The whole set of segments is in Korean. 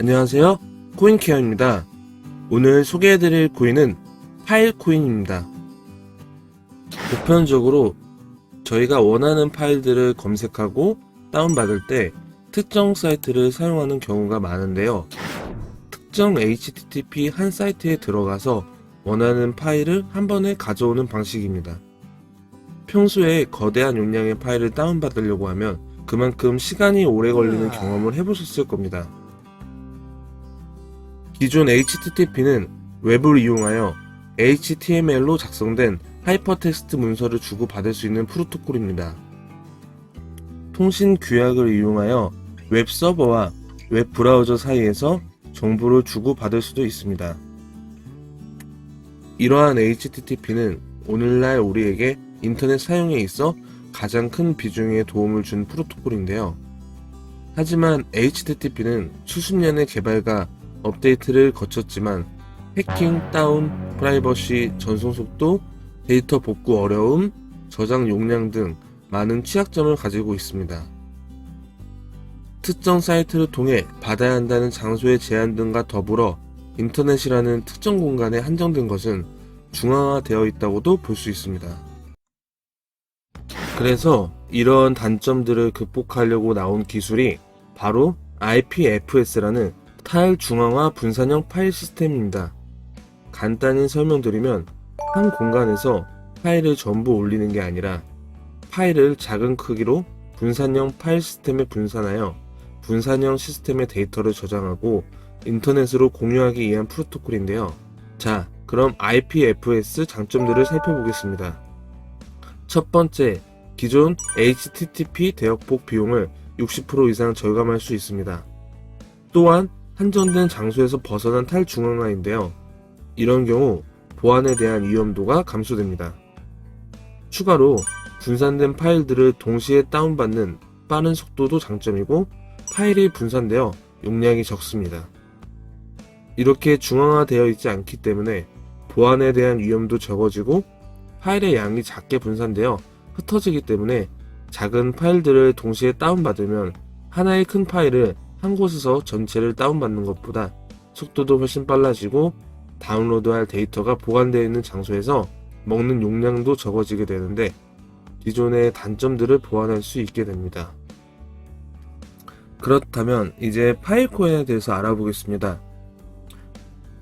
안녕하세요. 코인케어입니다. 오늘 소개해드릴 코인은 파일 코인입니다. 보편적으로 저희가 원하는 파일들을 검색하고 다운받을 때 특정 사이트를 사용하는 경우가 많은데요. 특정 HTTP 한 사이트에 들어가서 원하는 파일을 한 번에 가져오는 방식입니다. 평소에 거대한 용량의 파일을 다운받으려고 하면 그만큼 시간이 오래 걸리는 경험을 해보셨을 겁니다. 기존 HTTP는 웹을 이용하여 HTML로 작성된 하이퍼텍스트 문서를 주고받을 수 있는 프로토콜입니다. 통신 규약을 이용하여 웹 서버와 웹 브라우저 사이에서 정보를 주고받을 수도 있습니다. 이러한 HTTP는 오늘날 우리에게 인터넷 사용에 있어 가장 큰 비중의 도움을 준 프로토콜인데요. 하지만 HTTP는 수십 년의 개발과 업데이트를 거쳤지만 해킹, 다운, 프라이버시, 전송 속도, 데이터 복구 어려움, 저장 용량 등 많은 취약점을 가지고 있습니다. 특정 사이트를 통해 받아야 한다는 장소의 제한 등과 더불어 인터넷이라는 특정 공간에 한정된 것은 중앙화되어 있다고도 볼 수 있습니다. 그래서 이런 단점들을 극복하려고 나온 기술이 바로 IPFS라는 타일 중앙화 분산형 파일 시스템입니다. 간단히 설명드리면 한 공간에서 파일을 전부 올리는 게 아니라 파일을 작은 크기로 분산형 파일 시스템에 분산하여 분산형 시스템의 데이터를 저장하고 인터넷으로 공유하기 위한 프로토콜인데요. 자, 그럼 IPFS 장점들을 살펴보겠습니다. 첫 번째, 기존 HTTP 대역폭 비용을 60% 이상 절감할 수 있습니다. 또한 한정된 장소에서 벗어난 탈중앙화인데요. 이런 경우 보안에 대한 위험도가 감소됩니다. 추가로 분산된 파일들을 동시에 다운받는 빠른 속도도 장점이고 파일이 분산되어 용량이 적습니다. 이렇게 중앙화되어 있지 않기 때문에 보안에 대한 위험도 적어지고 파일의 양이 작게 분산되어 흩어지기 때문에 작은 파일들을 동시에 다운받으면 하나의 큰 파일을 한 곳에서 전체를 다운받는 것보다 속도도 훨씬 빨라지고 다운로드할 데이터가 보관되어 있는 장소에서 먹는 용량도 적어지게 되는데 기존의 단점들을 보완할 수 있게 됩니다. 그렇다면 이제 파일 코인에 대해서 알아보겠습니다.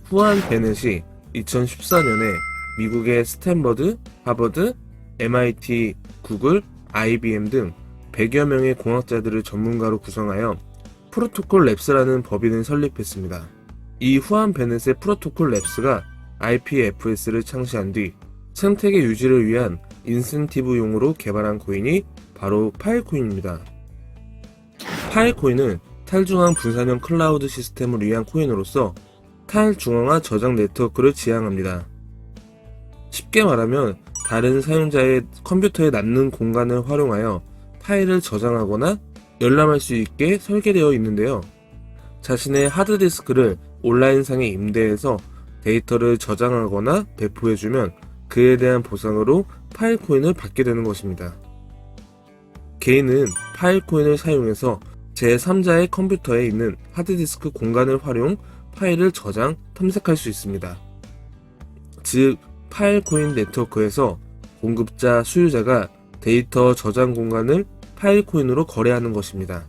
후안 베넷이 2014년에 미국의 스탠버드, 하버드, MIT, 구글, IBM 등 100여 명의 공학자들을 전문가로 구성하여 프로토콜 랩스라는 법인을 설립했습니다. 이 후안 베넷의 프로토콜 랩스가 IPFS를 창시한 뒤 생태계 유지를 위한 인센티브용으로 개발한 코인이 바로 파일코인입니다. 파일코인은 탈중앙 분산형 클라우드 시스템을 위한 코인으로서 탈중앙화 저장 네트워크를 지향합니다. 쉽게 말하면 다른 사용자의 컴퓨터에 남는 공간을 활용하여 파일을 저장하거나 열람할 수 있게 설계되어 있는데요. 자신의 하드디스크를 온라인상에 임대해서 데이터를 저장하거나 배포해주면 그에 대한 보상으로 파일 코인을 받게 되는 것입니다. 개인은 파일 코인을 사용해서 제3자의 컴퓨터에 있는 하드디스크 공간을 활용 파일을 저장, 탐색할 수 있습니다. 즉, 파일 코인 네트워크에서 공급자, 수요자가 데이터 저장 공간을 파일 코인으로 거래하는 것입니다.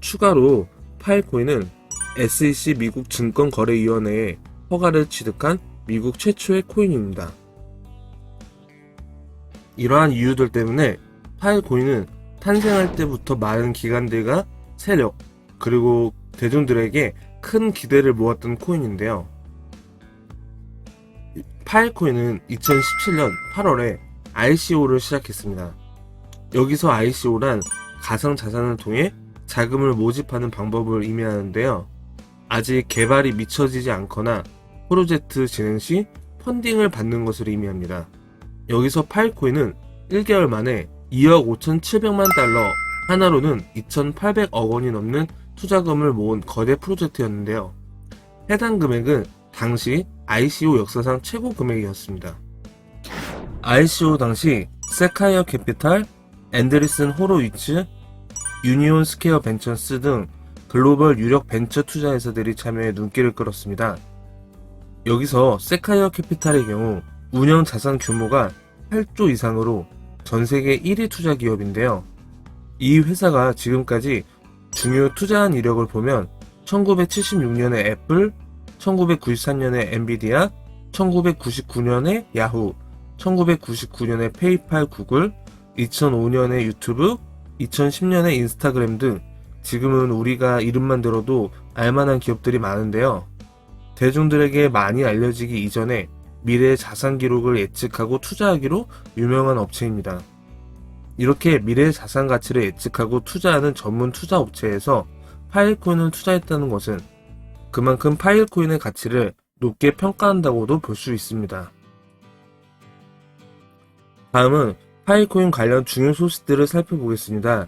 추가로 파일 코인은 SEC 미국 증권거래위원회에 허가를 취득한 미국 최초의 코인입니다. 이러한 이유들 때문에 파일 코인은 탄생할 때부터 많은 기관들과 세력, 그리고 대중들에게 큰 기대를 모았던 코인인데요. 파일코인은 2017년 8월에 ICO를 시작했습니다. 여기서 ICO란 가상 자산을 통해 자금을 모집하는 방법을 의미하는데요. 아직 개발이 미쳐지지 않거나 프로젝트 진행 시 펀딩을 받는 것을 의미합니다. 여기서 파일코인은 1개월 만에 2억 5,700만 달러, 하나로는 2,800억 원이 넘는 투자금을 모은 거대 프로젝트였는데요. 해당 금액은 당시 ICO 역사상 최고 금액이었습니다. ICO 당시 세카이어 캐피탈, 앤드리슨 호로위츠, 유니온 스퀘어 벤처스 등 글로벌 유력 벤처 투자 회사들이 참여해 눈길을 끌었습니다. 여기서 세카이어 캐피탈의 경우 운영 자산 규모가 8조 이상으로 전 세계 1위 투자 기업인데요. 이 회사가 지금까지 중요 투자한 이력을 보면 1976년에 애플, 1993년에 엔비디아, 1999년에 야후, 1999년에 페이팔 구글, 2005년에 유튜브, 2010년에 인스타그램 등 지금은 우리가 이름만 들어도 알만한 기업들이 많은데요. 대중들에게 많이 알려지기 이전에 미래의 자산 기록을 예측하고 투자하기로 유명한 업체입니다. 이렇게 미래의 자산 가치를 예측하고 투자하는 전문 투자 업체에서 파일코인을 투자했다는 것은 그만큼 파일코인의 가치를 높게 평가한다고도 볼 수 있습니다. 다음은 파일코인 관련 중요 소식들을 살펴보겠습니다.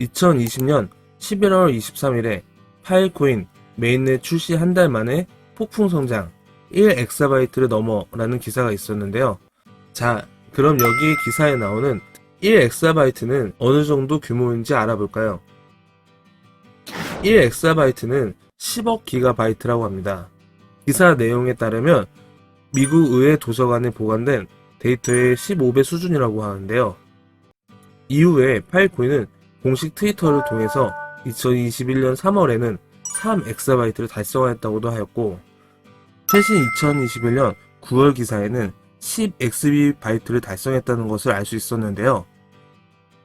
2020년 11월 23일에 파일코인 메인넷 출시 한 달 만에 폭풍 성장 1엑사바이트를 넘어라는 기사가 있었는데요. 자, 그럼 여기 기사에 나오는 1엑사바이트는 어느 정도 규모인지 알아볼까요? 1엑사바이트는 10억 기가바이트라고 합니다. 기사 내용에 따르면 미국 의회 도서관에 보관된 데이터의 15배 수준이라고 하는데요. 이후에 파일코인은 공식 트위터를 통해서 2021년 3월에는 3엑사바이트를 달성하였다고도 하였고 최신 2021년 9월 기사에는 10XB바이트를 달성했다는 것을 알 수 있었는데요.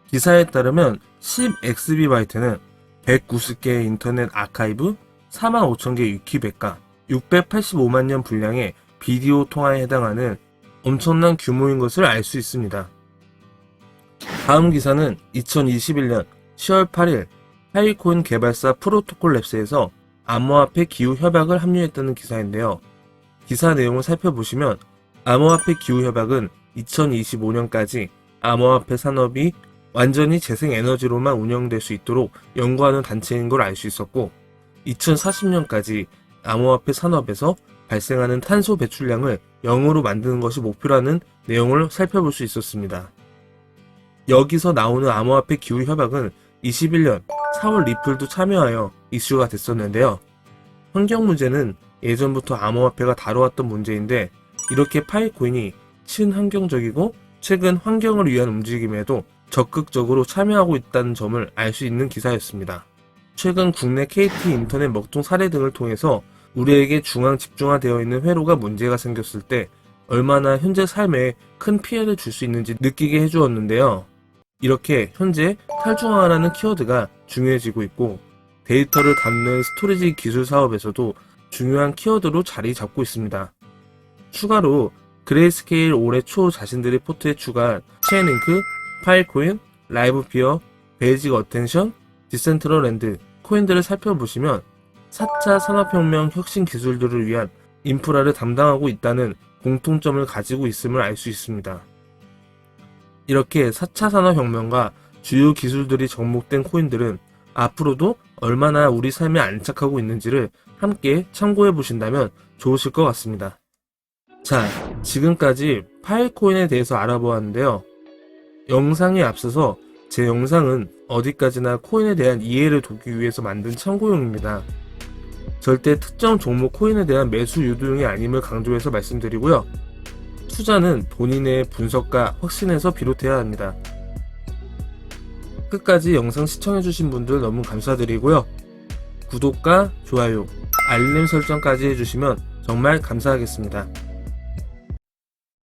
기사에 따르면 10XB바이트는 190개의 인터넷 아카이브, 45,000개 위키백과 685만 년 분량의 비디오 통화에 해당하는 엄청난 규모인 것을 알 수 있습니다. 다음 기사는 2021년 10월 8일 파일코인 개발사 프로토콜 랩스에서 암호화폐 기후 협약을 합류했다는 기사인데요. 기사 내용을 살펴보시면 암호화폐 기후 협약은 2025년까지 암호화폐 산업이 완전히 재생에너지로만 운영될 수 있도록 연구하는 단체인 걸 알 수 있었고 2040년까지 암호화폐 산업에서 발생하는 탄소 배출량을 0으로 만드는 것이 목표라는 내용을 살펴볼 수 있었습니다. 여기서 나오는 암호화폐 기후 협약은 21년 4월 리플도 참여하여 이슈가 됐었는데요. 환경 문제는 예전부터 암호화폐가 다뤄왔던 문제인데 이렇게 파이코인이 친환경적이고 최근 환경을 위한 움직임에도 적극적으로 참여하고 있다는 점을 알 수 있는 기사였습니다. 최근 국내 KT 인터넷 먹통 사례 등을 통해서 우리에게 중앙 집중화되어 있는 회로가 문제가 생겼을 때 얼마나 현재 삶에 큰 피해를 줄 수 있는지 느끼게 해주었는데요. 이렇게 현재 탈중앙화라는 키워드가 중요해지고 있고 데이터를 담는 스토리지 기술 사업에서도 중요한 키워드로 자리 잡고 있습니다. 추가로 그레이스케일 올해 초 자신들의 포트에 추가한 체인링크, 파일코인, 라이브피어, 베이직 어텐션, 디센트럴랜드 코인들을 살펴보시면 4차 산업혁명 혁신 기술들을 위한 인프라를 담당하고 있다는 공통점을 가지고 있음을 알 수 있습니다. 이렇게 4차 산업혁명과 주요 기술들이 접목된 코인들은 앞으로도 얼마나 우리 삶에 안착하고 있는지를 함께 참고해 보신다면 좋으실 것 같습니다. 자, 지금까지 파일코인에 대해서 알아보았는데요. 영상에 앞서서 제 영상은 어디까지나 코인에 대한 이해를 돕기 위해서 만든 참고용입니다. 절대 특정 종목 코인에 대한 매수 유도용이 아님을 강조해서 말씀드리고요. 투자는 본인의 분석과 확신에서 비롯해야 합니다. 끝까지 영상 시청해주신 분들 너무 감사드리고요. 구독과 좋아요, 알림 설정까지 해주시면 정말 감사하겠습니다.